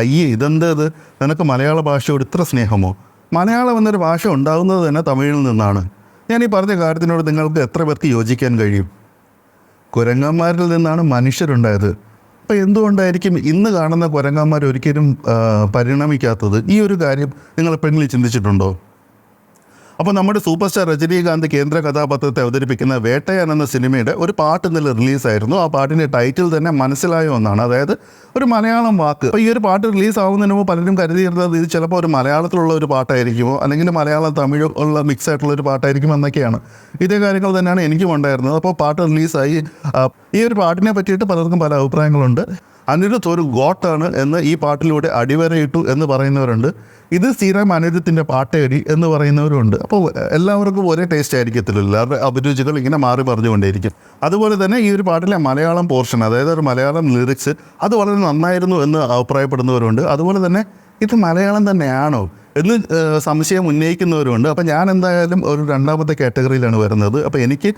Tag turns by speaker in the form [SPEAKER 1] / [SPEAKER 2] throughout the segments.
[SPEAKER 1] അയ്യേ ഇതെന്താ ഇത്? നിനക്ക് മലയാള ഭാഷയോട് ഇത്ര സ്നേഹമോ? മലയാളം എന്നൊരു ഭാഷ ഉണ്ടാകുന്നത് തന്നെ തമിഴിൽ നിന്നാണ്. ഞാൻ ഈ പറഞ്ഞ കാര്യത്തിനോട് നിങ്ങൾക്ക് എത്ര പേർക്ക് യോജിക്കാൻ കഴിയും? കുരങ്ങന്മാരിൽ നിന്നാണ് മനുഷ്യരുണ്ടായത്. അപ്പോൾ എന്തുകൊണ്ടായിരിക്കും ഇന്ന് കാണുന്ന കുരങ്ങന്മാർ ഒരിക്കലും പരിണമിക്കാത്തത്? ഈ ഒരു കാര്യം നിങ്ങൾ എപ്പോഴെങ്കിലും ചിന്തിച്ചിട്ടുണ്ടോ? അപ്പോൾ നമ്മുടെ സൂപ്പർ സ്റ്റാർ രജനീകാന്ത് കേന്ദ്ര കഥാപാത്രത്തെ അവതരിപ്പിക്കുന്ന വേട്ടയാൻ എന്ന സിനിമയുടെ ഒരു പാട്ട് ഇന്നലെ റിലീസായിരുന്നു. ആ പാട്ടിന്റെ ടൈറ്റിൽ തന്നെ മനസ്സിലായ ഒന്നാണ് അതായത് ഒരു മലയാളം വാക്ക്. അപ്പോൾ ഈ ഒരു പാട്ട് റിലീസ് ആവുന്നതിന് മുമ്പ് പലരും കരുതിയിരുന്നത് ഇത് ചിലപ്പോൾ ഒരു മലയാളത്തിലുള്ള ഒരു പാട്ടായിരിക്കുമോ? അല്ലെങ്കിൽ മലയാളം തമിഴ് ഉള്ള മിക്സ് ആയിട്ടുള്ള ഒരു പാട്ടായിരിക്കും എന്നൊക്കെയാണ്. ഇതേ കാര്യങ്ങൾ തന്നെയാണ് എനിക്കും ഉണ്ടായിരുന്നത്. അപ്പോൾ പാട്ട് റിലീസായി. ഈ ഒരു പാട്ടിനെ പറ്റിയിട്ട് പലർക്കും പല അഭിപ്രായങ്ങളുണ്ട്. അനിരുദ്ധ് ഒരു ഗോട്ടാണ് എന്ന് ഈ പാട്ടിലൂടെ അടിവരയിട്ടു എന്ന് പറയുന്നവരുണ്ട്. ഇത് സ്ഥിരം അനുജത്തിന്റെ പാട്ടേടി എന്ന് പറയുന്നവരുണ്ട്. അപ്പോൾ എല്ലാവർക്കും ഒരേ ടേസ്റ്റ് ആയിരിക്കത്തില്ല എല്ലാവരുടെ അഭിരുചികൾ ഇങ്ങനെ മാറി പറഞ്ഞുകൊണ്ടേയിരിക്കും. അതുപോലെ തന്നെ ഈ ഒരു പാട്ടിലെ മലയാളം പോർഷൻ അതായത് ഒരു മലയാളം ലിറിക്സ് അത് വളരെ നന്നായിരുന്നു എന്ന് അഭിപ്രായപ്പെടുന്നവരുണ്ട്. അതുപോലെ തന്നെ ഇത് മലയാളം തന്നെയാണോ എന്ന് സംശയം ഉന്നയിക്കുന്നവരുണ്ട് അപ്പം ഞാൻ എന്തായാലും ഒരു രണ്ടാമത്തെ കാറ്റഗറിയിലാണ് വരുന്നത്. അപ്പോൾ എനിക്ക്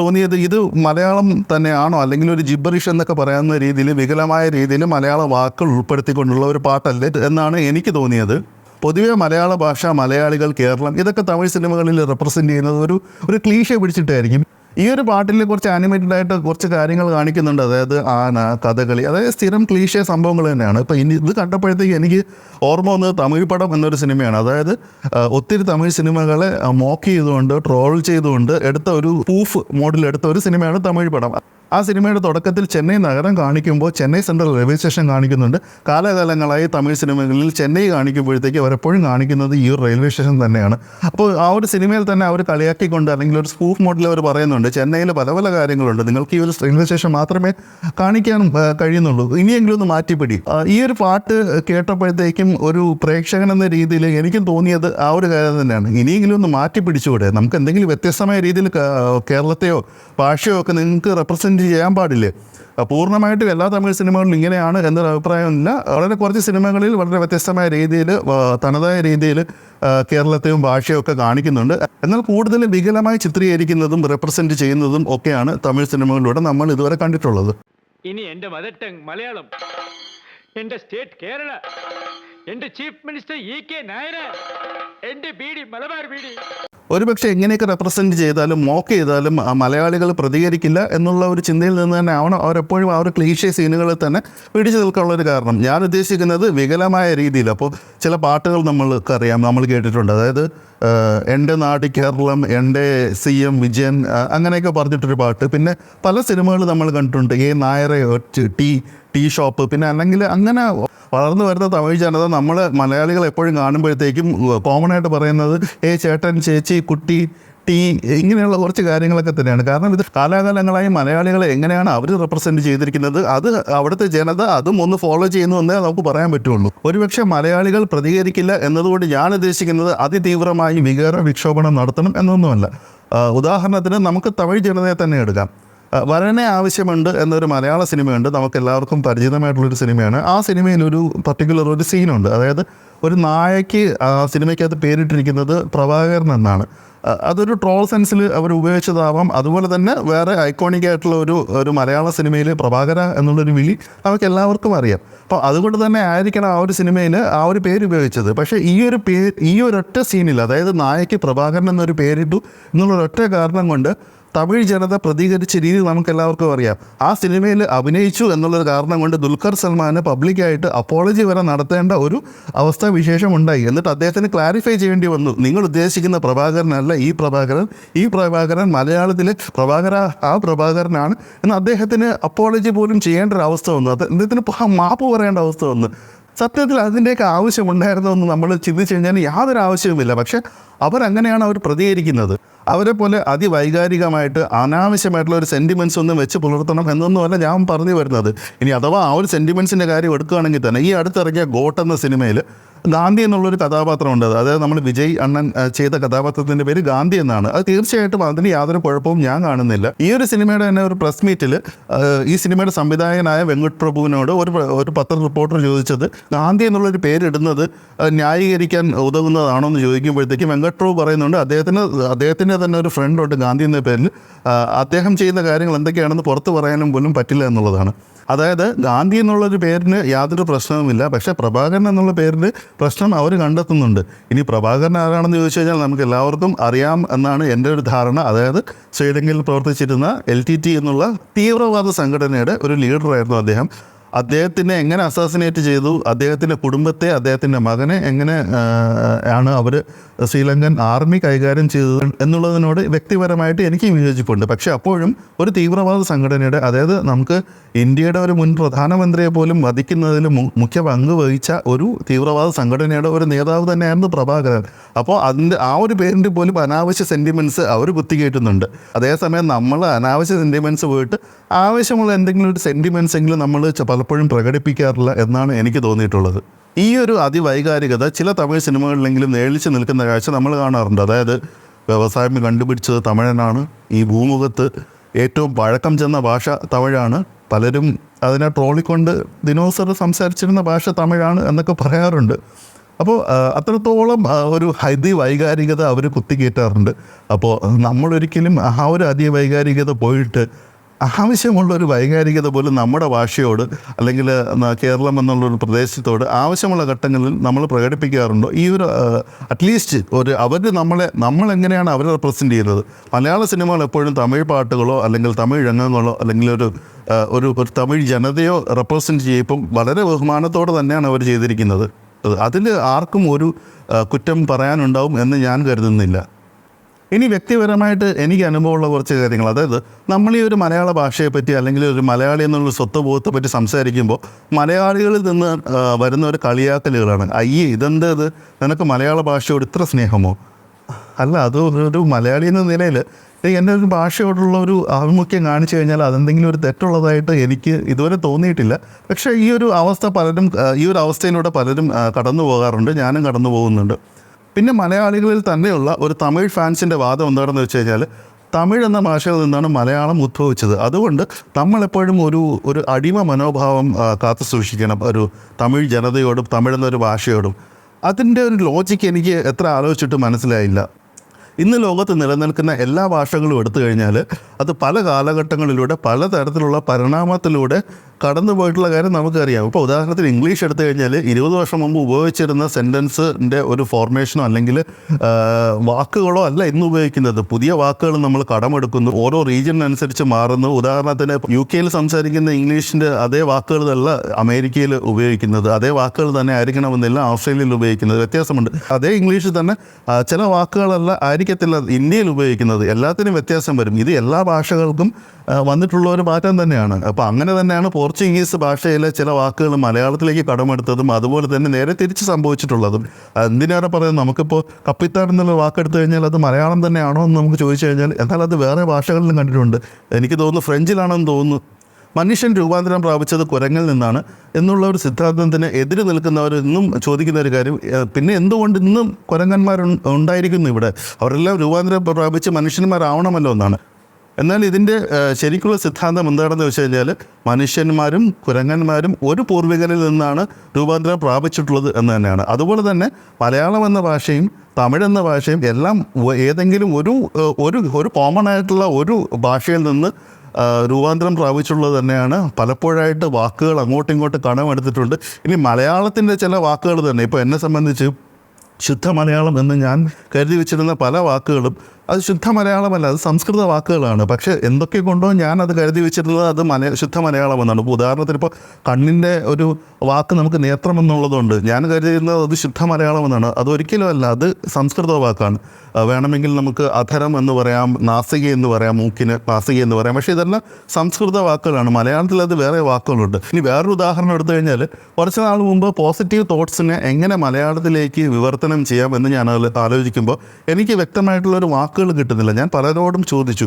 [SPEAKER 1] തോന്നിയത് ഇത് മലയാളം തന്നെയാണോ അല്ലെങ്കിൽ ഒരു ജിബറിഷ് എന്നൊക്കെ പറയുന്ന രീതിയിൽ വികലമായ രീതിയിൽ മലയാള വാക്കുകൾ ഉൾപ്പെടുത്തിക്കൊണ്ടുള്ള ഒരു പാട്ടല്ലേ എന്നാണ് എനിക്ക് തോന്നിയത്. പൊതുവെ മലയാള ഭാഷ മലയാളികൾ കേരളം ഇതൊക്കെ തമിഴ് സിനിമകളിൽ റെപ്രസെന്റ് ചെയ്യുന്നത് ഒരു ഒരു ക്ലീശ പിടിച്ചിട്ടായിരിക്കും. ഈ ഒരു പാട്ടിൽ കുറച്ച് ആനിമേറ്റഡ് ആയിട്ട് കുറച്ച് കാര്യങ്ങൾ കാണിക്കുന്നുണ്ട്. അതായത് ആന കഥകളി അതായത് സ്ഥിരം ക്ലീശ സംഭവങ്ങൾ തന്നെയാണ്. ഇപ്പം ഇനി ഇത് കണ്ടപ്പോഴത്തേക്ക് എനിക്ക് ഓർമ്മ വന്നത് തമിഴ് പടം എന്നൊരു സിനിമയാണ്. അതായത് ഒത്തിരി തമിഴ് സിനിമകളെ മോക്ക് ചെയ്തുകൊണ്ട് ട്രോൾ ചെയ്തുകൊണ്ട് എടുത്ത ഒരു പ്രൂഫ് മോഡൽ എടുത്ത ഒരു സിനിമയാണ് തമിഴ് പടം. ആ സിനിമയുടെ തുടക്കത്തിൽ ചെന്നൈ നഗരം കാണിക്കുമ്പോൾ ചെന്നൈ സെൻട്രൽ റെയിൽവേ സ്റ്റേഷൻ കാണിക്കുന്നുണ്ട്. കാലകാലങ്ങളായി തമിഴ് സിനിമകളിൽ ചെന്നൈ കാണിക്കുമ്പോഴത്തേക്ക് അവരെപ്പോഴും കാണിക്കുന്നത് ഈ ഒരു റെയിൽവേ സ്റ്റേഷൻ തന്നെയാണ്. അപ്പോൾ ആ ഒരു സിനിമയിൽ തന്നെ അവർ കളിയാക്കിക്കൊണ്ട് അല്ലെങ്കിൽ ഒരു സ്പൂഫ് മോഡൽ അവർ പറയുന്നുണ്ട് ചെന്നൈയിൽ പല പല കാര്യങ്ങളുണ്ട്. നിങ്ങൾക്ക് ഈ ഒരു റെയിൽവേ സ്റ്റേഷൻ മാത്രമേ കാണിക്കാൻ കഴിയുന്നുള്ളൂ. ഇനിയെങ്കിലും ഒന്ന് മാറ്റിപ്പിടി. ഈ ഒരു പാട്ട് കേട്ടപ്പോഴത്തേക്കും ഒരു പ്രേക്ഷകൻ എന്ന രീതിയിൽ എനിക്കും തോന്നിയത് ആ ഒരു കാര്യം തന്നെയാണ്. ഇനിയെങ്കിലും ഒന്ന് മാറ്റിപ്പിടിച്ചുകൂടെ? നമുക്ക് എന്തെങ്കിലും വ്യത്യസ്തമായ രീതിയിൽ കേരളത്തെയോ ഭാഷയോ ഒക്കെ നിങ്ങൾക്ക് റെപ്രസെന്റ് ചെയ്യാൻ പാടില്ലേ. പൂർണമായിട്ടും എല്ലാ തമിഴ് സിനിമകളിലും ഇങ്ങനെയാണ് എന്നൊരു അഭിപ്രായമില്ല. വളരെ കുറച്ച് സിനിമകളിൽ വളരെ വ്യത്യസ്തമായ രീതിയിൽ തനതായ രീതിയിൽ കേരളത്തെയും ഭാഷയും ഒക്കെ കാണിക്കുന്നുണ്ട്. എന്നാൽ കൂടുതൽ വികലമായി ചിത്രീകരിക്കുന്നതും റെപ്രസെന്റ് ചെയ്യുന്നതും ഒക്കെയാണ് തമിഴ് സിനിമകളിലൂടെ നമ്മൾ ഇതുവരെ കണ്ടിട്ടുള്ളത്.
[SPEAKER 2] ഇനി എന്റെ മദർ മലയാളം എന്റെ സ്റ്റേറ്റ് കേരള എന്റെ chief minister E K Nayanar എന്റെ ബീഡി മലബാർ ബീഡി.
[SPEAKER 1] ഒരുപക്ഷെ എങ്ങനെയൊക്കെ റെപ്രസെന്റ് ചെയ്താലും മോക്ക് ചെയ്താലും മലയാളികൾ പ്രതികരിക്കില്ല എന്നുള്ള ഒരു ചിന്തയിൽ നിന്ന് തന്നെ ആവണം. അവരെപ്പോഴും ആ ഒരു ക്ലീഷ്യ സീനുകളിൽ തന്നെ പിടിച്ചു നിൽക്കാനുള്ള ഒരു കാരണം. ഞാൻ ഉദ്ദേശിക്കുന്നത് വികലമായ രീതിയിൽ. അപ്പോൾ ചില പാട്ടുകൾ നമ്മൾക്ക് അറിയാം നമ്മൾ കേട്ടിട്ടുണ്ട്. അതായത് എന്റെ നാട് കേരളം എന്റെ സി എം വിജയൻ അങ്ങനെയൊക്കെ പറഞ്ഞിട്ടൊരു പാട്ട്. പിന്നെ പല സിനിമകൾ നമ്മൾ കണ്ടിട്ടുണ്ട് എ നായരെ ടീ ടീ ഷോപ്പ് പിന്നെ അല്ലെങ്കിൽ അങ്ങനെ വളർന്നു വരുന്ന തമിഴ് ജനത നമ്മൾ മലയാളികൾ എപ്പോഴും കാണുമ്പോഴത്തേക്കും കോമൺ ആയിട്ട് പറയുന്നത് ഏ ചേട്ടൻ ചേച്ചി കുട്ടി ടീ ഇങ്ങനെയുള്ള കുറച്ച് കാര്യങ്ങളൊക്കെ തന്നെയാണ്. കാരണം ഇത് കാലാകാലങ്ങളായി മലയാളികളെ എങ്ങനെയാണ് അവർ റെപ്രസെന്റ് ചെയ്തിരിക്കുന്നത് അത് അവിടുത്തെ ജനത അതും ഒന്ന് ഫോളോ ചെയ്യുന്നു എന്നേ നമുക്ക് പറയാൻ പറ്റുള്ളൂ. ഒരുപക്ഷെ മലയാളികൾ പ്രതികരിക്കില്ല എന്നതുകൊണ്ട് ഞാൻ ഉദ്ദേശിക്കുന്നത് അതിതീവ്രമായി വികാര വിക്ഷോഭണം നടത്തണം എന്നൊന്നുമല്ല. ഉദാഹരണത്തിന് നമുക്ക് തമിഴ് ജനതയെ തന്നെ എടുക്കാം. വരനെ ആവശ്യമുണ്ട് എന്നൊരു മലയാള സിനിമയുണ്ട്. നമുക്ക് എല്ലാവർക്കും പരിചിതമായിട്ടുള്ളൊരു സിനിമയാണ്. ആ സിനിമയിൽ ഒരു പർട്ടിക്കുലർ ഒരു സീനുണ്ട് അതായത് ഒരു നായയ്ക്ക് ആ സിനിമയ്ക്കകത്ത് പേരിട്ടിരിക്കുന്നത് പ്രഭാകരൻ എന്നാണ്. അതൊരു ട്രോൾ സെൻസിൽ അവർ ഉപയോഗിച്ചതാവാം. അതുപോലെ തന്നെ വേറെ ഐക്കോണിക് ആയിട്ടുള്ള ഒരു ഒരു മലയാള സിനിമയിൽ പ്രഭാകര എന്നുള്ളൊരു വിളി നമുക്ക് എല്ലാവർക്കും അറിയാം. അപ്പോൾ അതുകൊണ്ട് തന്നെ ആയിരിക്കണം ആ ഒരു സിനിമയിൽ ആ ഒരു പേര് ഉപയോഗിച്ചത്. പക്ഷേ ഈ ഒരു പേര് ഈ ഒരൊറ്റ സീനിൽ അതായത് നായയ്ക്ക് പ്രഭാകരൻ എന്നൊരു പേരിട്ടു എന്നുള്ള എന്നുള്ളൊരൊറ്റ കാരണം കൊണ്ട് തമിഴ് ജനത പ്രതികരിച്ച രീതി നമുക്ക് എല്ലാവർക്കും അറിയാം. ആ സിനിമയിൽ അഭിനയിച്ചു എന്നുള്ളൊരു കാരണം കൊണ്ട് ദുൽഖർ സൽമാന് പബ്ലിക്കായിട്ട് അപ്പോളജി വരെ നടത്തേണ്ട ഒരു അവസ്ഥ വിശേഷം ഉണ്ടായി എന്നിട്ട് അദ്ദേഹത്തിന് ക്ലാരിഫൈ ചെയ്യേണ്ടി വന്നു. നിങ്ങൾ ഉദ്ദേശിക്കുന്ന പ്രഭാകരനല്ല ഈ പ്രഭാകരൻ. ഈ പ്രഭാകരൻ മലയാളത്തിലെ പ്രഭാകര ആ പ്രഭാകരനാണ് എന്ന് അദ്ദേഹത്തിന് അപ്പോളജി പോലും ചെയ്യേണ്ട ഒരു അവസ്ഥ വന്നു. അദ്ദേഹത്തിന് മാപ്പ് പറയേണ്ട അവസ്ഥ വന്നു. സത്യത്തിൽ അതിന്റെയൊക്കെ ആവശ്യമുണ്ടായിരുന്നോ എന്ന് നമ്മൾ ചിന്തിച്ചു കഴിഞ്ഞാൽ യാതൊരു ആവശ്യവുമില്ല. പക്ഷെ അവരങ്ങനെയാണ് അവർ പ്രതികരിക്കുന്നത്. അവരെ പോലെ അതിവൈകാരികമായിട്ട് അനാവശ്യമായിട്ടുള്ള ഒരു സെന്റിമെന്റ്സ് ഒന്നും വെച്ച് പുലർത്തണം എന്നൊന്നുമല്ല ഞാൻ പറഞ്ഞു വരുന്നത്. ഇനി അഥവാ ആ ഒരു സെന്റിമെന്റ്സിന്റെ കാര്യം എടുക്കുകയാണെങ്കിൽ തന്നെ ഈ അടുത്തിറങ്ങിയ ഗോട്ട് എന്ന സിനിമയിൽ ഗാന്ധി എന്നുള്ളൊരു കഥാപാത്രമുണ്ട്. അതായത് നമ്മൾ വിജയ് അണ്ണൻ ചെയ്ത കഥാപാത്രത്തിന്റെ പേര് ഗാന്ധി എന്നാണ്. അത് തീർച്ചയായിട്ടും അതിന് യാതൊരു കുഴപ്പവും ഞാൻ കാണുന്നില്ല. ഈ ഒരു സിനിമയുടെ തന്നെ ഒരു പ്രസ് മീറ്റിൽ ഈ സിനിമയുടെ സംവിധായകനായ വെങ്കട്ട് പ്രഭുവിനോട് ഒരു ഒരു പത്ര റിപ്പോർട്ടർ ചോദിച്ചത് ഗാന്ധി എന്നുള്ളൊരു പേരിടുന്നത് ന്യായീകരിക്കാൻ ഉതകുന്നതാണോ എന്ന് ചോദിക്കുമ്പോഴത്തേക്കും വെങ്കട്ട് പ്രഭു പറയുന്നുണ്ട്. അദ്ദേഹത്തിന് അദ്ദേഹത്തിന്റെ തന്നെ ഒരു ഫ്രണ്ട് ഉണ്ട് ഗാന്ധി എന്ന പേരിൽ. അദ്ദേഹം ചെയ്യുന്ന കാര്യങ്ങൾ എന്തൊക്കെയാണെന്ന് പുറത്ത് പറയാനും പോലും പറ്റില്ല എന്നുള്ളതാണ്. അതായത് ഗാന്ധി എന്നുള്ളൊരു പേരിന് യാതൊരു പ്രശ്നവുമില്ല. പക്ഷേ പ്രഭാകരൻ എന്നുള്ള പേരിൽ പ്രശ്നം അവർ കണ്ടെത്തുന്നുണ്ട്. ഇനി പ്രഭാകരൻ ആരാണെന്ന് ചോദിച്ചു കഴിഞ്ഞാൽ നമുക്ക് എല്ലാവർക്കും അറിയാം എന്നാണ് എന്റെ ഒരു ധാരണ. അതായത് ശ്രീലങ്കയിൽ പ്രവർത്തിച്ചിരുന്ന എൽ ടി ടി എന്നുള്ള തീവ്രവാദ സംഘടനയുടെ ഒരു ലീഡറായിരുന്നു അദ്ദേഹം. അദ്ദേഹത്തിനെ എങ്ങനെ അസാസിനേറ്റ് ചെയ്തു? അദ്ദേഹത്തിന്റെ കുടുംബത്തെ അദ്ദേഹത്തിന്റെ മകനെ എങ്ങനെ ആണ് അവർ ശ്രീലങ്കൻ ആർമി കൈകാര്യം ചെയ്തത് എന്നുള്ളതിനോട് വ്യക്തിപരമായിട്ട് എനിക്ക് വിയോജിപ്പുണ്ട്. പക്ഷേ അപ്പോഴും ഒരു തീവ്രവാദ സംഘടനയുടെ അതായത് നമുക്ക് ഇന്ത്യയുടെ ഒരു മുൻ പ്രധാനമന്ത്രിയെ പോലും വധിക്കുന്നതിൽ മുഖ്യ പങ്ക് വഹിച്ച ഒരു തീവ്രവാദ സംഘടനയുടെ ഒരു നേതാവ് തന്നെയായിരുന്നു പ്രഭാകരൻ. അപ്പോൾ അതിന്റെ ആ ഒരു പേരിന്റെ പോലും അനാവശ്യ സെന്റിമെന്റ്സ് അവർ കുത്തിക്കേറ്റുന്നുണ്ട് അതേസമയം നമ്മൾ അനാവശ്യ സെന്റിമെന്റ്സ് പോയിട്ട് ആവശ്യമുള്ള എന്തെങ്കിലും ഒരു സെന്റിമെന്റ്സ് എങ്കിലും നമ്മൾ പലപ്പോഴും പ്രകടിപ്പിക്കാറില്ല എന്നാണ് എനിക്ക് തോന്നിയിട്ടുള്ളത്. ഈ ഒരു അതിവൈകാരികത ചില തമിഴ് സിനിമകളിലെങ്കിലും നേളിച്ച് നിൽക്കുന്ന കാഴ്ച നമ്മൾ കാണാറുണ്ട്. അതായത് വ്യവസായം കണ്ടുപിടിച്ചത് തമിഴനാണ്. ഈ ഭൂമുഖത്ത് ഏറ്റവും പഴക്കം ചെന്ന ഭാഷ തമിഴാണ്. പലരും അതിനെ ട്രോളിക്കൊണ്ട് ദിനോസർ സംസാരിച്ചിരുന്ന ഭാഷ തമിഴാണ് എന്നൊക്കെ പറയാറുണ്ട്. അപ്പോൾ അത്രത്തോളം ഒരു ഹൈതി വൈകാരികത അവർ കുത്തിക്കയറ്റാറുണ്ട് അപ്പോൾ നമ്മളൊരിക്കലും ആ ഒരു അതിവൈകാരികത പോയിട്ട് ആവശ്യമുള്ള ഒരു വൈകാരികത പോലും നമ്മുടെ ഭാഷയോട് അല്ലെങ്കിൽ കേരളം എന്നുള്ളൊരു പ്രദേശത്തോട് ആവശ്യമുള്ള ഘട്ടങ്ങളിൽ നമ്മൾ പ്രകടിപ്പിക്കാറുണ്ടോ? ഈ ഒരു അറ്റ്ലീസ്റ്റ് ഒരു അവർ നമ്മളെ നമ്മൾ എങ്ങനെയാണ് അവരെ റെപ്രസെന്റ് ചെയ്യുന്നത്? മലയാള സിനിമകൾ എപ്പോഴും തമിഴ് പാട്ടുകളോ അല്ലെങ്കിൽ തമിഴ് രംഗങ്ങളോ അല്ലെങ്കിൽ ഒരു ഒരു ഒരു തമിഴ് ജനതയോ റെപ്രസെന്റ് ചെയ്യുമ്പം വളരെ ബഹുമാനത്തോടെ തന്നെയാണ് അവർ ചെയ്തിരിക്കുന്നത്. അതിൽ ആർക്കും ഒരു കുറ്റം പറയാനുണ്ടാവും എന്ന് ഞാൻ കരുതുന്നില്ല. ഇനി വ്യക്തിപരമായിട്ട് എനിക്ക് അനുഭവമുള്ള കുറച്ച് കാര്യങ്ങൾ. അതായത് നമ്മൾ ഈ ഒരു മലയാള ഭാഷയെ പറ്റി അല്ലെങ്കിൽ ഒരു മലയാളി എന്നുള്ള സ്വത്വബോധത്തെ പറ്റി സംസാരിക്കുമ്പോൾ മലയാളികളിൽ നിന്ന് വരുന്ന ഒരു കളിയാക്കലുകളാണ്. അയ്യേ ഇതെന്തത് നിനക്ക് മലയാള ഭാഷയോട് ഇത്ര സ്നേഹമോ? അല്ല അത് ഒരു മലയാളി എന്ന നിലയിൽ എന്റെ ഒരു ഭാഷയോടുള്ള ഒരു ആഭിമുഖ്യം കാണിച്ചു കഴിഞ്ഞാൽ അതെന്തെങ്കിലും ഒരു തെറ്റുള്ളതായിട്ട് എനിക്ക് ഇതുവരെ തോന്നിയിട്ടില്ല. പക്ഷേ ഈ ഒരു അവസ്ഥ പലരും ഈ ഒരു അവസ്ഥയിലൂടെ പലരും കടന്നു പോകാറുണ്ട് ഞാനും കടന്നു പോകുന്നുണ്ട് പിന്നെ മലയാളികളിൽ തന്നെയുള്ള ഒരു തമിഴ് ഫാൻസിന്റെ വാദം എന്താണെന്ന് വെച്ച് കഴിഞ്ഞാൽ തമിഴ് എന്ന ഭാഷയിൽ നിന്നാണ് മലയാളം ഉദ്ഭവിച്ചത്. അതുകൊണ്ട് നമ്മളെപ്പോഴും ഒരു ഒരു അടിമ മനോഭാവം കാത്തു സൂക്ഷിക്കണം. ഒരു തമിഴ് ജനതയോടും തമിഴ് എന്നൊരു ഭാഷയോടും. അതിന്റെ ഒരു ലോജിക്ക് എനിക്ക് എത്ര ആലോചിച്ചിട്ട് മനസ്സിലായില്ല. ഇന്ന് ലോകത്ത് നിലനിൽക്കുന്ന എല്ലാ ഭാഷകളും എടുത്തു കഴിഞ്ഞാൽ അത് പല കാലഘട്ടങ്ങളിലൂടെ പലതരത്തിലുള്ള പരിണാമത്തിലൂടെ കടന്നു പോയിട്ടുള്ള കാര്യം നമുക്കറിയാം. ഇപ്പോൾ ഉദാഹരണത്തിന് ഇംഗ്ലീഷ് എടുത്തു കഴിഞ്ഞാൽ ഇരുപത് വർഷം മുമ്പ് ഉപയോഗിച്ചിരുന്ന സെന്റൻസിന്റെ ഒരു ഫോർമേഷനോ അല്ലെങ്കിൽ വാക്കുകളോ അല്ല ഇന്ന് ഉപയോഗിക്കുന്നത്. പുതിയ വാക്കുകൾ നമ്മൾ കടമെടുക്കുന്നു. ഓരോ റീജിയനനുസരിച്ച് മാറുന്നു. ഉദാഹരണത്തിന് യു കെയിൽ സംസാരിക്കുന്ന ഇംഗ്ലീഷിന്റെ അതേ വാക്കുകളല്ല അമേരിക്കയിൽ ഉപയോഗിക്കുന്നത്. അതേ വാക്കുകൾ തന്നെ ആയിരിക്കണമെന്നില്ല ഓസ്ട്രേലിയയിൽ ഉപയോഗിക്കുന്നത്. വ്യത്യാസമുണ്ട്. അതേ ഇംഗ്ലീഷിൽ തന്നെ ചില വാക്കുകളല്ല ആയിരിക്കത്തില്ല ഇന്ത്യയിൽ ഉപയോഗിക്കുന്നത്. എല്ലാത്തിനും വ്യത്യാസം വരും. ഇത് എല്ലാ ഭാഷകൾക്കും വന്നിട്ടുള്ള ഒരു മാറ്റം തന്നെയാണ്. അപ്പോൾ അങ്ങനെ തന്നെയാണ് പോർച്ചുഗീസ് ഭാഷയിലെ ചില വാക്കുകൾ മലയാളത്തിലേക്ക് കടമെടുത്തതും അതുപോലെ തന്നെ നേരെ തിരിച്ച് സംഭവിച്ചിട്ടുള്ളതും. എന്തിനേറെ പറയുന്നത് നമുക്കിപ്പോൾ കപ്പിത്താൻ എന്നുള്ള വാക്കെടുത്തു കഴിഞ്ഞാൽ അത് മലയാളം തന്നെയാണോ എന്ന് നമുക്ക് ചോദിച്ചു കഴിഞ്ഞാൽ എന്നാൽ അത് വേറെ ഭാഷകളിലും കണ്ടിട്ടുണ്ട്. എനിക്ക് തോന്നുന്നു ഫ്രഞ്ചിലാണെന്ന് തോന്നുന്നു. മനുഷ്യൻ രൂപാന്തരം പ്രാപിച്ചത് കുരങ്ങിൽ നിന്നാണ് എന്നുള്ള ഒരു സിദ്ധാന്തത്തിന് എതിര് നിൽക്കുന്നവർ ഇന്നും ചോദിക്കുന്ന ഒരു കാര്യം പിന്നെ എന്തുകൊണ്ട് ഇന്നും കുരങ്ങന്മാർ ഉണ്ടായിരിക്കുന്നു ഇവിടെ? അവരെല്ലാം രൂപാന്തരം പ്രാപിച്ച് മനുഷ്യന്മാരാവണമല്ലോ എന്നാണ്. എന്നാൽ ഇതിന്റെ ശരിക്കുള്ള സിദ്ധാന്തം എന്താണെന്ന് വെച്ച് കഴിഞ്ഞാൽ മനുഷ്യന്മാരും കുരങ്ങന്മാരും ഒരു പൂർവികരിൽ നിന്നാണ് രൂപാന്തരം പ്രാപിച്ചിട്ടുള്ളത് എന്ന് തന്നെയാണ്. അതുപോലെ തന്നെ മലയാളം എന്ന ഭാഷയും തമിഴ് എന്ന ഭാഷയും എല്ലാം ഏതെങ്കിലും ഒരു ഒരു ഒരു കോമൺ ആയിട്ടുള്ള ഒരു ഭാഷയിൽ നിന്ന് രൂപാന്തരം പ്രാപിച്ചുള്ളത് തന്നെയാണ്. പലപ്പോഴായിട്ട് വാക്കുകൾ അങ്ങോട്ടും ഇങ്ങോട്ടും കടമെടുത്തിട്ടുണ്ട് ഇനി മലയാളത്തിന്റെ ചില വാക്കുകൾ തന്നെ ഇപ്പോൾ എന്നെ സംബന്ധിച്ച് ശുദ്ധ മലയാളം എന്ന് ഞാൻ കരുതി വെച്ചിരുന്ന പല വാക്കുകളും അത് ശുദ്ധ മലയാളമല്ല അത് സംസ്കൃത വാക്കുകളാണ്. പക്ഷേ എന്തൊക്കെ കൊണ്ടോ ഞാൻ അത് കരുതി വെച്ചിട്ടുള്ളത് അത് മല ശുദ്ധ മലയാളം എന്നാണ് ഇപ്പോൾ ഉദാഹരണത്തിന് ഇപ്പോൾ കണ്ണിന്റെ ഒരു വാക്ക് നമുക്ക് നേത്രം ഞാൻ കരുതിയിരുന്നത് അത് ശുദ്ധ മലയാളം എന്നാണ് അതൊരിക്കലും അല്ല അത് സംസ്കൃത വാക്കാണ്. വേണമെങ്കിൽ നമുക്ക് അധരം എന്ന് പറയാം നാസിക എന്ന് പറയാം മൂക്കിന് നാസിക എന്ന് പറയാം. പക്ഷേ ഇതെല്ലാം സംസ്കൃത വാക്കുകളാണ്. മലയാളത്തിൽ അത് വേറെ വാക്കുകളുണ്ട്. ഇനി വേറൊരു ഉദാഹരണം എടുത്തു കഴിഞ്ഞാൽ കുറച്ച് നാൾ മുമ്പ് പോസിറ്റീവ് തോട്ട്സിനെ എങ്ങനെ മലയാളത്തിലേക്ക് വിവർത്തനം ചെയ്യാം എന്ന് ഞാൻ ആലോ- ആലോചിക്കുമ്പോൾ എനിക്ക് വ്യക്തമായിട്ടുള്ള ഒരു വാക്കുകൾ കിട്ടുന്നില്ല. ഞാൻ പലരോടും ചോദിച്ചു.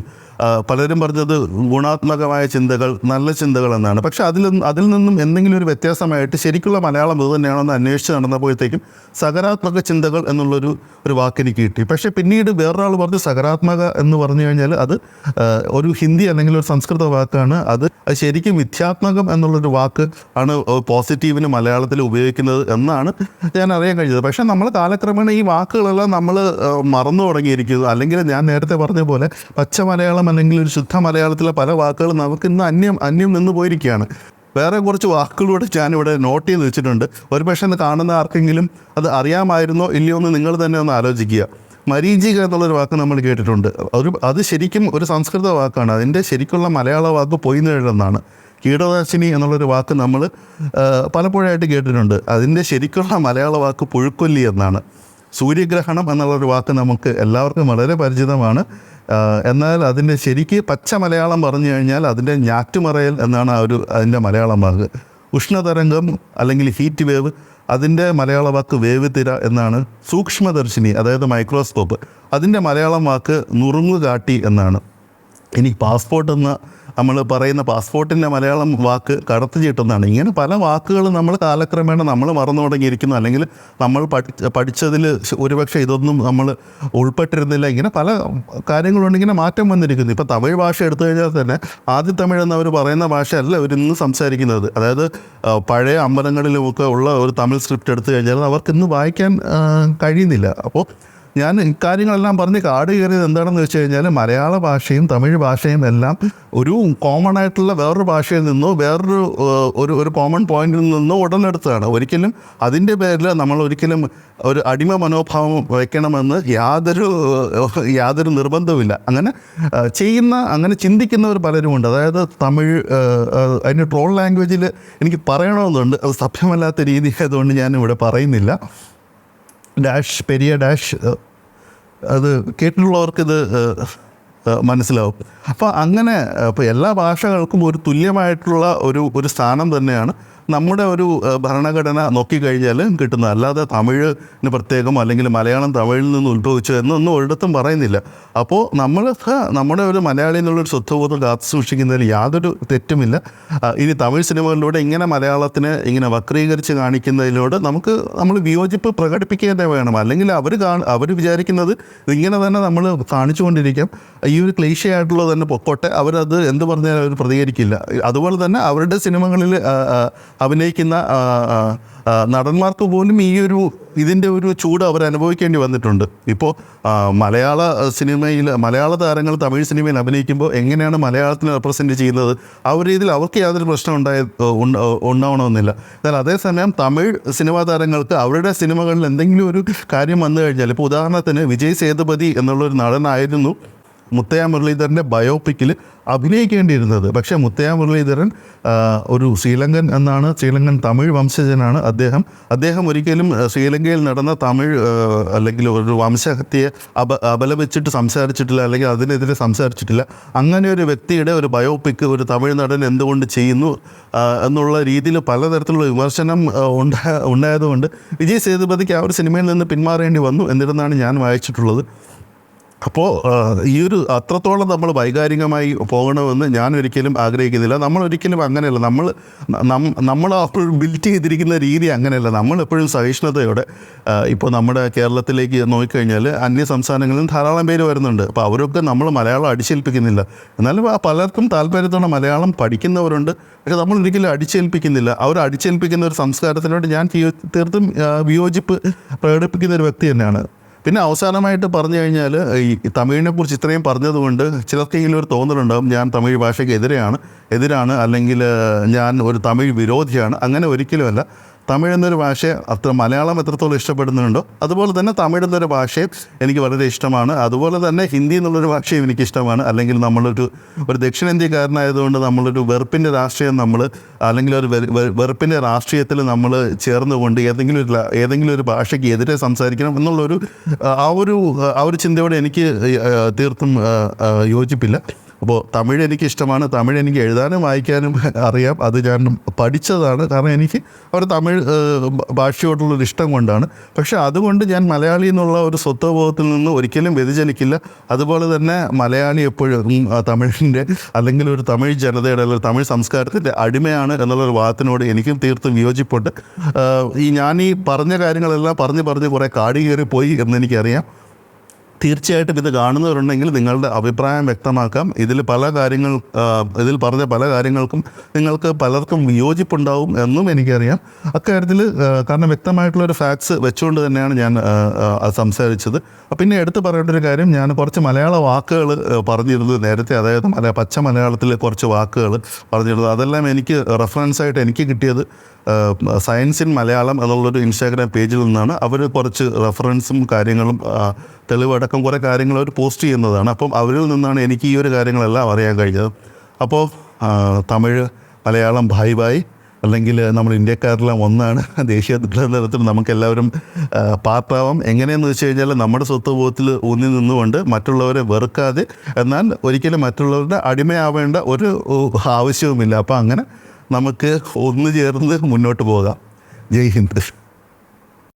[SPEAKER 1] പലരും പറഞ്ഞത് ഗുണാത്മകമായ ചിന്തകൾ നല്ല ചിന്തകൾ എന്നാണ്. പക്ഷെ അതിൽ അതിൽ നിന്നും എന്തെങ്കിലും ഒരു വ്യത്യാസമായിട്ട് ശരിക്കുള്ള മലയാളം ഇത് തന്നെയാണെന്ന് അന്വേഷിച്ച് നടന്നപ്പോഴത്തേക്കും സകാരാത്മക ചിന്തകൾ എന്നുള്ളൊരു ഒരു വാക്കെനിക്ക് കിട്ടി. പക്ഷേ പിന്നീട് വേറൊരാൾ പറഞ്ഞു സകാരാത്മക എന്ന് പറഞ്ഞു കഴിഞ്ഞാൽ അത് ഒരു ഹിന്ദി അല്ലെങ്കിൽ ഒരു സംസ്കൃത വാക്കാണ്. അത് ശരിക്കും മിഥ്യാത്മകം എന്നുള്ളൊരു വാക്ക് ആണ് പോസിറ്റീവിന് മലയാളത്തിൽ ഉപയോഗിക്കുന്നത് എന്നാണ് ഞാൻ അറിയാൻ കഴിഞ്ഞത്. പക്ഷേ നമ്മൾ കാലക്രമേണ ഈ വാക്കുകളെല്ലാം നമ്മൾ മറന്നു തുടങ്ങിയിരിക്കുന്നു. അല്ലെങ്കിൽ ഞാൻ നേരത്തെ പറഞ്ഞ പോലെ പച്ച മലയാളം അല്ലെങ്കിൽ ഒരു ശുദ്ധ മലയാളത്തിലെ പല വാക്കുകളും നമുക്ക് ഇന്ന് അന്യം അന്യം നിന്ന് പോയിരിക്കുകയാണ്. വേറെ കുറച്ച് വാക്കുകളൂടെ ഞാനിവിടെ നോട്ട് ചെയ്ത് വെച്ചിട്ടുണ്ട്. ഒരു പക്ഷേ ഇത് കാണുന്ന ആർക്കെങ്കിലും അത് അറിയാമായിരുന്നോ ഇല്ലയോ എന്ന് നിങ്ങൾ തന്നെ ഒന്ന് ആലോചിക്കുക. മരീചിക എന്നുള്ളൊരു വാക്ക് നമ്മൾ കേട്ടിട്ടുണ്ട്. ഒരു അത് ശരിക്കും ഒരു സംസ്കൃത വാക്കാണ്. അതിന്റെ ശരിക്കുള്ള മലയാള വാക്ക് പൊയ്നിഴലെന്നാണ് കീടനാശിനി എന്നുള്ളൊരു വാക്ക് നമ്മൾ പലപ്പോഴായിട്ട് കേട്ടിട്ടുണ്ട്. അതിന്റെ ശരിക്കുള്ള മലയാള വാക്ക് പുഴുക്കൊല്ലി എന്നാണ്. സൂര്യഗ്രഹണം എന്നുള്ളൊരു വാക്ക് നമുക്ക് എല്ലാവർക്കും വളരെ പരിചിതമാണ്. എന്നാൽ അതിന്റെ ശരിക്ക് പച്ച മലയാളം പറഞ്ഞു കഴിഞ്ഞാൽ അതിന്റെ ഞാറ്റുമറയൽ എന്നാണ് ആ ഒരു അതിന്റെ മലയാളം വാക്ക്. ഉഷ്ണതരംഗം അല്ലെങ്കിൽ ഹീറ്റ് വേവ് അതിന്റെ മലയാള വാക്ക് വേവ് തിര എന്നാണ്. സൂക്ഷ്മദർശിനി അതായത് മൈക്രോസ്കോപ്പ് അതിന്റെ മലയാളം വാക്ക് നുറുങ്ങുകാട്ടി എന്നാണ്. ഇനി പാസ്പോർട്ട് എന്ന് നമ്മൾ പറയുന്ന പാസ്പോർട്ടിന്റെ മലയാളം വാക്ക് കടത്തുചീട്ടെന്നാണ് ഇങ്ങനെ പല വാക്കുകൾ നമ്മൾ കാലക്രമേണ നമ്മൾ മറന്നു തുടങ്ങിയിരിക്കുന്നു. അല്ലെങ്കിൽ നമ്മൾ പഠി പഠിച്ചതിൽ ഒരുപക്ഷെ ഇതൊന്നും നമ്മൾ ഉൾപ്പെട്ടിരുന്നില്ല. ഇങ്ങനെ പല കാര്യങ്ങളുണ്ട്. ഇങ്ങനെ മാറ്റം വന്നിരിക്കുന്നു. ഇപ്പോൾ തമിഴ് ഭാഷ എടുത്തു കഴിഞ്ഞാൽ തന്നെ ആദ്യ തമിഴ് എന്നവർ പറയുന്ന ഭാഷയല്ല അവർ ഇന്ന് സംസാരിക്കുന്നത്. അതായത് പഴയ അമ്പലങ്ങളിലുമൊക്കെ ഉള്ള ഒരു തമിഴ് സ്ക്രിപ്റ്റ് എടുത്തു കഴിഞ്ഞാൽ അവർക്ക് ഇന്ന് വായിക്കാൻ കഴിയുന്നില്ല. അപ്പോൾ ഞാൻ ഇക്കാര്യങ്ങളെല്ലാം പറഞ്ഞ് കാട് കയറിയത് എന്താണെന്ന് വെച്ച് കഴിഞ്ഞാൽ മലയാള ഭാഷയും തമിഴ് ഭാഷയും എല്ലാം ഒരു കോമൺ ആയിട്ടുള്ള വേറൊരു ഭാഷയിൽ നിന്നോ വേറൊരു ഒരു ഒരു കോമൺ പോയിന്റിൽ നിന്നോ ഉടലെടുത്തതാണ്. ഒരിക്കലും അതിന്റെ പേരിൽ നമ്മൾ ഒരിക്കലും ഒരു അടിമ മനോഭാവം വയ്ക്കണമെന്ന് യാതൊരു യാതൊരു നിർബന്ധവുമില്ല. അങ്ങനെ ചെയ്യുന്ന അങ്ങനെ ചിന്തിക്കുന്നവർ പലരുമുണ്ട്. അതായത് തമിഴ് അതിന്റെ ട്രോൾ ലാംഗ്വേജിൽ എനിക്ക് പറയണമെന്നുണ്ട്. അത് സഭ്യമല്ലാത്ത രീതി ആയതുകൊണ്ട് ഞാൻ ഇവിടെ പറയുന്നില്ല. ഡാഷ് പെരിയ ഡാഷ് അത് കേട്ടിട്ടുള്ളവർക്കിത് മനസ്സിലാവും. അപ്പോൾ അങ്ങനെ അപ്പോൾ എല്ലാ ഭാഷകൾക്കും ഒരു തുല്യമായിട്ടുള്ള ഒരു ഒരു സ്ഥാനം തന്നെയാണ് നമ്മുടെ ഒരു ഭരണഘടന നോക്കിക്കഴിഞ്ഞാൽ കിട്ടുന്നത് അല്ലാതെ തമിഴിന് പ്രത്യേകം അല്ലെങ്കിൽ മലയാളം തമിഴിൽ നിന്ന് ഉത്ഭവിച്ചു എന്നൊന്നും ഒരിടത്തും പറയുന്നില്ല. അപ്പോൾ നമ്മൾ നമ്മുടെ ഒരു മലയാളി എന്നുള്ളൊരു സ്വത്വബോധം കാത്തു സൂക്ഷിക്കുന്നതിൽ യാതൊരു തെറ്റുമില്ല. ഇനി തമിഴ് സിനിമകളിലൂടെ ഇങ്ങനെ മലയാളത്തിനെ ഇങ്ങനെ വക്രീകരിച്ച് കാണിക്കുന്നതിലൂടെ നമുക്ക് നമ്മൾ വിയോജിപ്പ് പ്രകടിപ്പിക്കുക തന്നെ വേണം. അല്ലെങ്കിൽ അവർ അവർ വിചാരിക്കുന്നത് ഇങ്ങനെ തന്നെ നമ്മൾ കാണിച്ചുകൊണ്ടിരിക്കാം. ഈ ഒരു ക്ലേശയായിട്ടുള്ളത് തന്നെ പൊക്കോട്ടെ. അവരത് എന്ത് പറഞ്ഞാലും അവർ പ്രതികരിക്കില്ല. അതുപോലെ തന്നെ അവരുടെ സിനിമകളിൽ അഭിനയിക്കുന്ന നടന്മാർക്ക് പോലും ഈ ഒരു ഇതിന്റെ ഒരു ചൂട് അവർ അനുഭവിക്കേണ്ടി വന്നിട്ടുണ്ട്. ഇപ്പോൾ മലയാള സിനിമയിൽ മലയാള താരങ്ങൾ തമിഴ് സിനിമയിൽ അഭിനയിക്കുമ്പോൾ എങ്ങനെയാണ് മലയാളത്തിനെ റെപ്രസെന്റ് ചെയ്യുന്നത്? ആ ഒരു രീതിയിൽ അവർക്ക് യാതൊരു പ്രശ്നം ഉണ്ടായ ഉണ്ടാവണമെന്നില്ല. എന്നാൽ അതേസമയം തമിഴ് സിനിമാ താരങ്ങൾക്ക് അവരുടെ സിനിമകളിൽ എന്തെങ്കിലും ഒരു കാര്യം വന്നു കഴിഞ്ഞാൽ ഇപ്പോൾ ഉദാഹരണത്തിന് വിജയ് സേതുപതി എന്നുള്ളൊരു നടനായിരുന്നു. മുത്തയ്യ മുരളീധരന്റെ ബയോപിക്കിൽ അഭിനയിക്കേണ്ടിയിരുന്നത്. പക്ഷേ മുത്തയ്യ മുരളീധരൻ ഒരു ശ്രീലങ്കൻ എന്നാണ് ശ്രീലങ്കൻ തമിഴ് വംശജനാണ് അദ്ദേഹം. അദ്ദേഹം ഒരിക്കലും ശ്രീലങ്കയിൽ നടന്ന തമിഴ് അല്ലെങ്കിൽ ഒരു വംശഹത്യയെ അപ അപലപിച്ചിട്ട് സംസാരിച്ചിട്ടില്ല അല്ലെങ്കിൽ അതിനെതിരെ സംസാരിച്ചിട്ടില്ല. അങ്ങനെ ഒരു വ്യക്തിയുടെ ഒരു ബയോപിക്ക് ഒരു തമിഴ് നടൻ എന്തുകൊണ്ട് ചെയ്യുന്നു എന്നുള്ള രീതിയിൽ പലതരത്തിലുള്ള വിമർശനം ഉണ്ടായ ഉണ്ടാ ഉണ്ടായതുകൊണ്ട് വിജയ് സേതുപതിക്ക് ആ ഒരു സിനിമയിൽ നിന്ന് പിന്മാറേണ്ടി വന്നു എന്നിരുന്നാണ് ഞാൻ വായിച്ചിട്ടുള്ളത്. അപ്പോൾ ഈ ഒരു അത്രത്തോളം നമ്മൾ വൈകാരികമായി പോകണമെന്ന് ഞാൻ ഒരിക്കലും ആഗ്രഹിക്കുന്നില്ല. നമ്മൾ ഒരിക്കലും അങ്ങനെയല്ല. നമ്മൾ നമ്മൾ അപ്പോഴും ബിൽറ്റ് ചെയ്തിരിക്കുന്ന രീതി അങ്ങനെയല്ല. നമ്മൾ എപ്പോഴും സഹിഷ്ണുതയോടെ ഇപ്പോൾ നമ്മുടെ കേരളത്തിലേക്ക് നോക്കിക്കഴിഞ്ഞാൽ അന്യ സംസ്ഥാനങ്ങളിൽ ധാരാളം പേര് വരുന്നുണ്ട്. അപ്പോൾ അവരൊക്കെ നമ്മൾ മലയാളം അടിച്ചേൽപ്പിക്കുന്നില്ല. എന്നാലും പലർക്കും താല്പര്യത്തോടെ മലയാളം പഠിക്കുന്നവരുണ്ട്. പക്ഷെ നമ്മൾ ഒരിക്കലും അടിച്ചേൽപ്പിക്കുന്നില്ല. അവർ അടിച്ചേൽപ്പിക്കുന്ന ഒരു സംസ്കാരത്തിനോട് ഞാൻ തീർത്തും വിയോജിപ്പ് പ്രകടിപ്പിക്കുന്ന ഒരു വ്യക്തി തന്നെയാണ്. പിന്നെ അവസാനമായിട്ട് പറഞ്ഞു കഴിഞ്ഞാൽ ഈ തമിഴിനെ കുറിച്ച് ഇത്രയും പറഞ്ഞതുകൊണ്ട് ചിലർക്കെങ്കിലും ഒരു തോന്നലുണ്ടാകും ഞാൻ തമിഴ് ഭാഷയ്ക്ക് എതിരെയാണ് എതിരാണ് അല്ലെങ്കിൽ ഞാൻ ഒരു തമിഴ് വിരോധിയാണ് അങ്ങനെ ഒരിക്കലുമല്ല. തമിഴ് എന്നൊരു ഭാഷയെ അത്ര മലയാളം എത്രത്തോളം ഇഷ്ടപ്പെടുന്നുണ്ടോ അതുപോലെ തന്നെ തമിഴ് എന്നൊരു ഭാഷയും എനിക്ക് വളരെ ഇഷ്ടമാണ്. അതുപോലെ തന്നെ ഹിന്ദി എന്നുള്ളൊരു ഭാഷയും എനിക്ക് ഇഷ്ടമാണ് അല്ലെങ്കിൽ നമ്മളൊരു ഒരു ദക്ഷിണേന്ത്യക്കാരനായതുകൊണ്ട് നമ്മളൊരു വെറുപ്പിന്റെ രാഷ്ട്രീയം നമ്മൾ അല്ലെങ്കിൽ ഒരു വെറു- വെറു- വെറുപ്പിന്റെ രാഷ്ട്രീയത്തിൽ നമ്മൾ ചേർന്നുകൊണ്ട് ഏതെങ്കിലും ഒരു ഏതെങ്കിലും ഒരു ഭാഷയ്ക്ക് എതിരെ സംസാരിക്കണം എന്നുള്ളൊരു ആ ഒരു ആ ഒരു ചിന്തയോടെ എനിക്ക് തീർത്തും യോജിപ്പില്ല. അപ്പോൾ തമിഴ് എനിക്ക് ഇഷ്ടമാണ് തമിഴ് എനിക്ക് എഴുതാനും വായിക്കാനും അറിയാം. അത് ഞാൻ പഠിച്ചതാണ്. കാരണം എനിക്ക് അവർ തമിഴ് ഭാഷയോടുള്ളൊരു ഇഷ്ടം കൊണ്ടാണ്. പക്ഷേ അതുകൊണ്ട് ഞാൻ മലയാളി എന്നുള്ള ഒരു സ്വത്വബോധത്തിൽ നിന്ന് ഒരിക്കലും വ്യതിചലിക്കില്ല. അതുപോലെ തന്നെ മലയാളി എപ്പോഴും തമിഴിന്റെ അല്ലെങ്കിൽ ഒരു തമിഴ് ജനതയുടെ അല്ലെങ്കിൽ തമിഴ് സംസ്കാരത്തിന്റെ അടിമയാണ് എന്നുള്ളൊരു വാദത്തിനോട് എനിക്കും തീർത്തും വിയോജിപ്പുണ്ട് ഈ ഞാൻ ഈ പറഞ്ഞ കാര്യങ്ങളെല്ലാം പറഞ്ഞ് പറഞ്ഞ് കുറേ കാടി കയറി പോയി എന്നെനിക്കറിയാം തീർച്ചയായിട്ടും ഇത് കാണുന്നവരുണ്ടെങ്കിൽ നിങ്ങളുടെ അഭിപ്രായം വ്യക്തമാക്കാം. ഇതിൽ പല കാര്യങ്ങൾ ഇതിൽ പറഞ്ഞ പല കാര്യങ്ങൾക്കും നിങ്ങൾക്ക് പലർക്കും വിയോജിപ്പുണ്ടാവും എന്നും എനിക്കറിയാം. അക്കാര്യത്തിൽ കാരണം വ്യക്തമായിട്ടുള്ള ഒരു ഫാക്ട്സ് വെച്ചുകൊണ്ട് തന്നെയാണ് ഞാൻ സംസാരിച്ചത്. പിന്നെ എടുത്തു പറയേണ്ട ഒരു കാര്യം ഞാൻ കുറച്ച് മലയാള വാക്കുകൾ പറഞ്ഞിരുന്നു. നേരത്തെ അതായത് മല പച്ച മലയാളത്തിലെ കുറച്ച് വാക്കുകൾ പറഞ്ഞിരുന്നു. അതെല്ലാം എനിക്ക് റെഫറൻസ് ആയിട്ട് എനിക്ക് കിട്ടിയത് സയൻസ് ഇൻ മലയാളം എന്നുള്ളൊരു ഇൻസ്റ്റാഗ്രാം പേജിൽ നിന്നാണ്. അവർ കുറച്ച് റെഫറൻസും കാര്യങ്ങളും ആ, തെളിവടക്കം കുറേ കാര്യങ്ങൾ അവർ പോസ്റ്റ് ചെയ്യുന്നതാണ്. അപ്പം അവരിൽ നിന്നാണ് എനിക്ക് ഈ ഒരു കാര്യങ്ങളെല്ലാം അറിയാൻ കഴിഞ്ഞത്. അപ്പോൾ തമിഴ് മലയാളം ഭായ് ഭായ് അല്ലെങ്കിൽ നമ്മൾ ഇന്ത്യക്കാരെല്ലാം ഒന്നാണ്. ദേശീയ തലത്തിൽ നമുക്കെല്ലാവരും പാർട്ടാവാം. എങ്ങനെയെന്ന് വെച്ച് കഴിഞ്ഞാൽ നമ്മുടെ സ്വത്വബോധത്തിൽ ഊന്നി നിന്നുകൊണ്ട് മറ്റുള്ളവരെ വെറുക്കാതെ എന്നാൽ ഒരിക്കലും മറ്റുള്ളവരുടെ അടിമയാവേണ്ട ഒരു ആവശ്യവുമില്ല. അപ്പോൾ അങ്ങനെ നമുക്ക് ഒന്നു ചേർന്ന് മുന്നോട്ട് പോകാം. ജയ് ഹിന്ദ്.